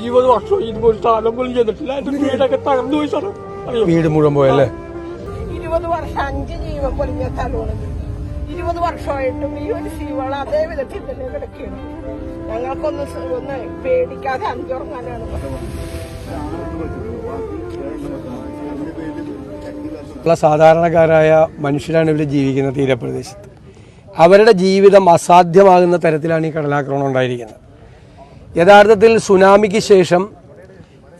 ഇരുപത് വർഷം ഇതുപോലെ സാധനം പോലും ചെയ്തിട്ടില്ല. എന്റെ വീടൊക്കെ തകർന്നു പോയി സാറേ. അറിയോ? വീട് മുഴുവൻ പോയല്ലേ? ഇരുപത് വർഷം അഞ്ച് ജീവൻ പൊലിഞ്ഞ സ്ഥലമാണ് ഇരുപത് വർഷമായിട്ടും ഈ ഒരു സീവള അതേ വിധത്തിൽ തന്നെ കിടക്കുകയാണ്. ഞങ്ങൾക്കൊന്ന് ഒന്ന് പേടിക്കാതെ അഞ്ചുറങ്ങാനാണ് ഉള്ള സാധാരണക്കാരായ മനുഷ്യരാണ് ഇവിടെ ജീവിക്കുന്ന തീരപ്രദേശത്ത്. അവരുടെ ജീവിതം അസാധ്യമാകുന്ന തരത്തിലാണ് ഈ കടലാക്രമണം ഉണ്ടായിരിക്കുന്നത്. യഥാർത്ഥത്തിൽ സുനാമിക്ക് ശേഷം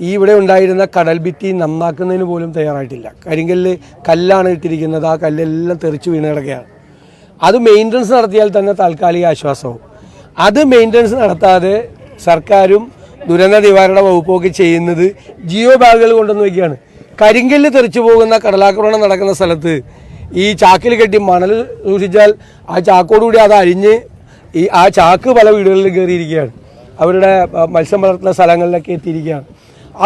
ഈ ഇവിടെ ഉണ്ടായിരുന്ന കടൽ ഭിത്തി നന്നാക്കുന്നതിന് പോലും തയ്യാറായിട്ടില്ല. കരിങ്കല്ല് കല്ലാണ് ഇട്ടിരിക്കുന്നത്. ആ കല്ലെല്ലാം തെറിച്ച് വീണ് കിടക്കുകയാണ്. അത് മെയിന്റനൻസ് നടത്തിയാൽ തന്നെ താൽക്കാലിക ആശ്വാസവും. അത് മെയിന്റനൻസ് നടത്താതെ സർക്കാരും ദുരന്ത നിവാരണ വകുപ്പൊക്കെ ചെയ്യുന്നത് ജിയോ ബാഗുകൾ കൊണ്ടുവന്ന് വയ്ക്കുകയാണ്. കരിങ്കല്ല് തെറിച്ചു പോകുന്ന കടലാക്രമണം നടക്കുന്ന സ്ഥലത്ത് ഈ ചാക്കിൽ കെട്ടി മണൽ സൂക്ഷിച്ചാൽ ആ ചാക്കോടുകൂടി അത് അരിഞ്ഞ് ഈ ആ ചാക്ക് പല വീടുകളിൽ കയറിയിരിക്കുകയാണ്. അവരുടെ മത്സ്യം വളർത്തുന്ന സ്ഥലങ്ങളിലൊക്കെ എത്തിയിരിക്കുകയാണ്.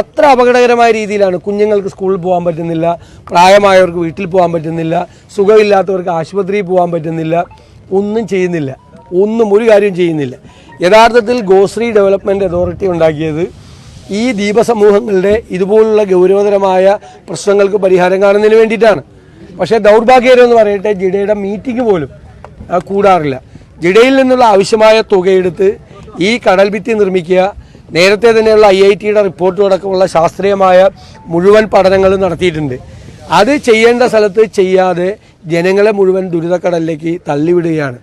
അത്ര അപകടകരമായ രീതിയിലാണ് കുഞ്ഞുങ്ങൾക്ക് സ്കൂളിൽ പോകാൻ പറ്റുന്നില്ല പ്രായമായവർക്ക് വീട്ടിൽ പോകാൻ പറ്റുന്നില്ല സുഖമില്ലാത്തവർക്ക് ആശുപത്രിയിൽ പോകാൻ പറ്റുന്നില്ല ഒന്നും ചെയ്യുന്നില്ല. ഒന്നും ഒരു കാര്യം ചെയ്യുന്നില്ല. യഥാർത്ഥത്തിൽ ഗോശ്രീ ഡെവലപ്മെന്റ് അതോറിറ്റി ഉണ്ടാക്കിയത് ഈ ദ്വീപസമൂഹങ്ങളുടെ ഇതുപോലുള്ള ഗൗരവതരമായ പ്രശ്നങ്ങൾക്ക് പരിഹാരം കാണുന്നതിന് വേണ്ടിയിട്ടാണ്. പക്ഷേ ദൗർഭാഗ്യകരം എന്ന് പറയട്ടെ ജിഡയുടെ മീറ്റിംഗ് പോലും കൂടാറില്ല. ജിഡയിൽ നിന്നുള്ള ആവശ്യമായ തുകയെടുത്ത് ഈ കടൽ ഭിത്തി നിർമ്മിക്കുക നേരത്തെ തന്നെയുള്ള ഐ ഐ ടിയുടെ റിപ്പോർട്ടും അടക്കമുള്ള ശാസ്ത്രീയമായ മുഴുവൻ പഠനങ്ങളും നടത്തിയിട്ടുണ്ട്. അത് ചെയ്യേണ്ട സ്ഥലത്ത് ചെയ്യാതെ ജനങ്ങളെ മുഴുവൻ ദുരിതക്കടലിലേക്ക് തള്ളിവിടുകയാണ്.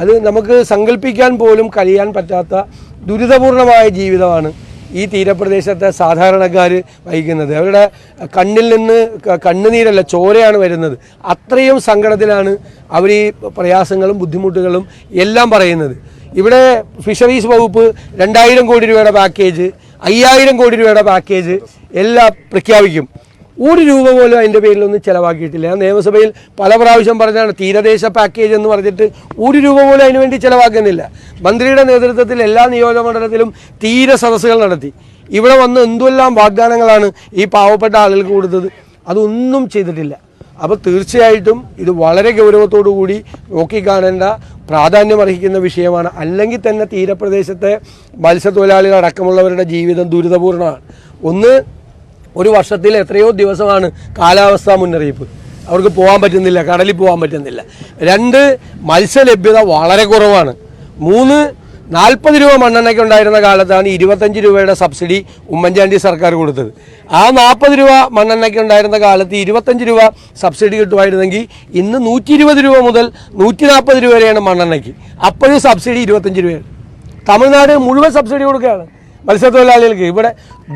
അത് നമുക്ക് സങ്കല്പിക്കാൻ പോലും കഴിയാൻ പറ്റാത്ത ദുരിതപൂർണമായ ജീവിതമാണ് ഈ തീരപ്രദേശത്തെ സാധാരണക്കാർ വഹിക്കുന്നത്. അവരുടെ കണ്ണിൽ നിന്ന് കണ്ണുനീരല്ല ചോരയാണ് വരുന്നത്. അത്രയും സങ്കടത്തിലാണ് അവർ ഈ പ്രയാസങ്ങളും ബുദ്ധിമുട്ടുകളും എല്ലാം പറയുന്നത്. ഇവിടെ ഫിഷറീസ് വകുപ്പ് രണ്ടായിരം കോടി രൂപയുടെ പാക്കേജ് അയ്യായിരം കോടി രൂപയുടെ പാക്കേജ് എല്ലാം പ്രഖ്യാപിക്കും. ഒരു രൂപ പോലും അതിന്റെ പേരിലൊന്നും ചിലവാക്കിയിട്ടില്ല. ഞാൻ നിയമസഭയിൽ പല പ്രാവശ്യം പറഞ്ഞാണ് തീരദേശ പാക്കേജ് എന്ന് പറഞ്ഞിട്ട് ഒരു രൂപ പോലും അതിനു വേണ്ടി ചിലവാക്കുന്നില്ല. മന്ത്രിയുടെ നേതൃത്വത്തിൽ എല്ലാ നിയോജക നിയോജകമണ്ഡലത്തിലും തീര സദസ്സുകൾ നടത്തി. ഇവിടെ വന്ന് എന്തുമെല്ലാം വാഗ്ദാനങ്ങളാണ് ഈ പാവപ്പെട്ട ആളുകൾക്ക് കൊടുത്തത് അതൊന്നും ചെയ്തിട്ടില്ല. അപ്പോൾ തീർച്ചയായിട്ടും ഇത് വളരെ ഗൗരവത്തോടു കൂടി നോക്കിക്കാണേണ്ട പ്രാധാന്യം അർഹിക്കുന്ന വിഷയമാണ്. അല്ലെങ്കിൽ തന്നെ തീരപ്രദേശത്തെ മത്സ്യത്തൊഴിലാളികൾ അടക്കമുള്ളവരുടെ ജീവിതം ദുരിതപൂർണമാണ്. ഒന്ന് ഒരു വർഷത്തിൽ എത്രയോ ദിവസമാണ് കാലാവസ്ഥാ മുന്നറിയിപ്പ്. അവർക്ക് പോകാൻ പറ്റുന്നില്ല കടലിൽ പോകാൻ പറ്റുന്നില്ല. രണ്ട് മത്സ്യലഭ്യത വളരെ കുറവാണ്. മൂന്ന് നാൽപ്പത് രൂപ മണ്ണെണ്ണയ്ക്ക് ഉണ്ടായിരുന്ന കാലത്താണ് ഇരുപത്തഞ്ച് രൂപയുടെ സബ്സിഡി ഉമ്മൻചാണ്ടി സർക്കാർ കൊടുത്തത്. ആ നാൽപ്പത് രൂപ മണ്ണെണ്ണയ്ക്ക് ഉണ്ടായിരുന്ന കാലത്ത് ഇരുപത്തഞ്ച് രൂപ സബ്സിഡി കിട്ടുമായിരുന്നെങ്കിൽ ഇന്ന് നൂറ്റി ഇരുപത് രൂപ മുതൽ നൂറ്റി നാൽപ്പത് രൂപ വരെയാണ് മണ്ണെണ്ണയ്ക്ക്. അപ്പോഴും സബ്സിഡി ഇരുപത്തഞ്ച് രൂപയാണ്. തമിഴ്നാട് മുഴുവൻ സബ്സിഡി കൊടുക്കുകയാണ് മത്സ്യത്തൊഴിലാളികൾക്ക്. ഇവിടെ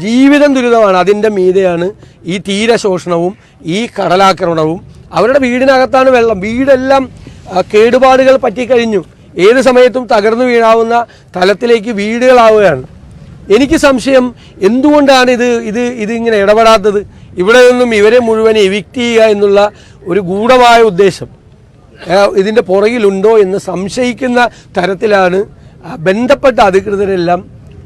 ജീവിതം ദുരിതമാണ്. അതിന്റെ മീതെയാണ് ഈ തീരശോഷണവും ഈ കടലാക്രമണവും. അവരുടെ വീടിനകത്താണ് വെള്ളം. വീടെല്ലാം കേടുപാടുകൾ പറ്റിക്കഴിഞ്ഞു. ഏത് സമയത്തും തകർന്നു വീഴാവുന്ന തലത്തിലേക്ക് വീടുകളാവുകയാണ്. എനിക്ക് സംശയം എന്തുകൊണ്ടാണ് ഇത് ഇത് ഇതിങ്ങനെ ഇടപെടാത്തത്? ഇവിടെ നിന്നും ഇവരെ മുഴുവൻ എവിക്റ്റ് ചെയ്യുക എന്നുള്ള ഒരു ഗൂഢമായ ഉദ്ദേശം. ഇതിന്റെ പുറകിലുണ്ടോ എന്ന് സംശയിക്കുന്ന തരത്തിലാണ് ബന്ധപ്പെട്ട അധികൃതരെല്ലാം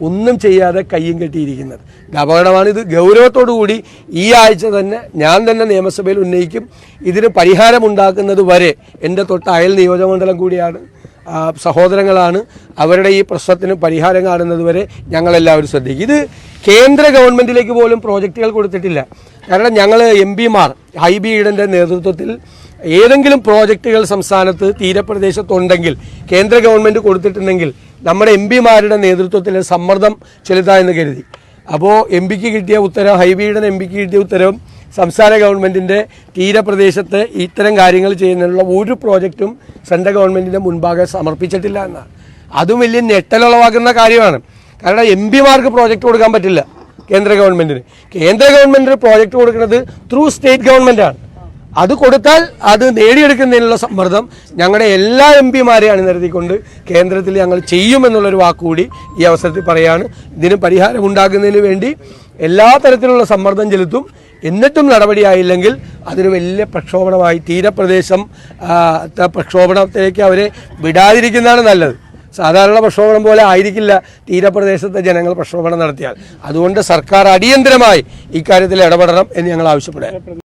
ഒന്നും ചെയ്യാതെ കയ്യും കെട്ടിയിരിക്കുന്നത്. ഇത് അപകടമാണ് ഇത്. ഗൗരവത്തോടു കൂടി ഈ ആഴ്ച തന്നെ ഞാൻ തന്നെ നിയമസഭയിൽ ഉന്നയിക്കും. ഇതിന് പരിഹാരമുണ്ടാക്കുന്നത് വരെ എന്റെ തൊട്ട് അയൽ നിയോജകമണ്ഡലം കൂടിയാണ്. സഹോദരങ്ങളാണ്. അവരുടെ ഈ പ്രശ്നത്തിന് പരിഹാരം കാണുന്നത് വരെ ഞങ്ങളെല്ലാവരും ശ്രദ്ധിക്കും. ഇത് കേന്ദ്ര ഗവൺമെന്റിലേക്ക് പോലും പ്രോജക്റ്റുകൾ കൊടുത്തിട്ടില്ല. കാരണം ഞങ്ങൾ എം പിമാർ ഹൈബി ഈഡന്റെ നേതൃത്വത്തിൽ ഏതെങ്കിലും പ്രോജക്റ്റുകൾ സംസ്ഥാനത്ത് തീരപ്രദേശത്തുണ്ടെങ്കിൽ കേന്ദ്ര ഗവൺമെന്റ് കൊടുത്തിട്ടുണ്ടെങ്കിൽ നമ്മുടെ എം പിമാരുടെ നേതൃത്വത്തിൽ സമ്മർദ്ദം ചെലുത്താമെന്ന് കരുതി. അപ്പോൾ എം പിക്ക് കിട്ടിയ ഉത്തരവ് ഹൈബിയുടെ എം പിക്ക് കിട്ടിയ ഉത്തരവും സംസ്ഥാന ഗവൺമെന്റിന്റെ തീരപ്രദേശത്ത് ഇത്തരം കാര്യങ്ങൾ ചെയ്യുന്നതിനുള്ള ഒരു പ്രോജക്റ്റും സെൻട്രൽ ഗവൺമെന്റിന്റെ മുൻപാകെ സമർപ്പിച്ചിട്ടില്ല എന്നാണ് അതും വലിയ ഞെട്ടലുളവാക്കുന്ന കാര്യമാണ്. കാരണം എം പിമാർക്ക് പ്രോജക്റ്റ് കൊടുക്കാൻ പറ്റില്ല കേന്ദ്ര ഗവൺമെന്റിന് കേന്ദ്ര ഗവൺമെന്റ് പ്രോജക്റ്റ് കൊടുക്കുന്നത് ത്രൂ സ്റ്റേറ്റ് ഗവൺമെന്റാണ് അത് കൊടുത്താൽ അത് നേടിയെടുക്കുന്നതിനുള്ള സമ്മർദ്ദം ഞങ്ങളുടെ എല്ലാ എം പിമാരെ അണിനിരത്തിക്കൊണ്ട് കേന്ദ്രത്തിൽ ഞങ്ങൾ ചെയ്യുമെന്നുള്ളൊരു വാക്കുകൂടി ഈ അവസരത്തിൽ പറയാണ്. ഇതിന് പരിഹാരം ഉണ്ടാക്കുന്നതിന് വേണ്ടി എല്ലാ തരത്തിലുള്ള സമ്മർദ്ദം ചെലുത്തും. എന്നിട്ടും നടപടിയായില്ലെങ്കിൽ അതൊരു വലിയ പ്രക്ഷോഭണമായി തീരപ്രദേശം പ്രക്ഷോഭണത്തിലേക്ക് അവരെ വിടാതിരിക്കുന്നതാണ് നല്ലത്. സാധാരണ പ്രക്ഷോഭണം പോലെ ആയിരിക്കില്ല തീരപ്രദേശത്തെ ജനങ്ങൾ പ്രക്ഷോഭണം നടത്തിയാൽ. അതുകൊണ്ട് സർക്കാർ അടിയന്തരമായി ഇക്കാര്യത്തിൽ ഇടപെടണം എന്ന് ഞങ്ങൾ ആവശ്യപ്പെടുക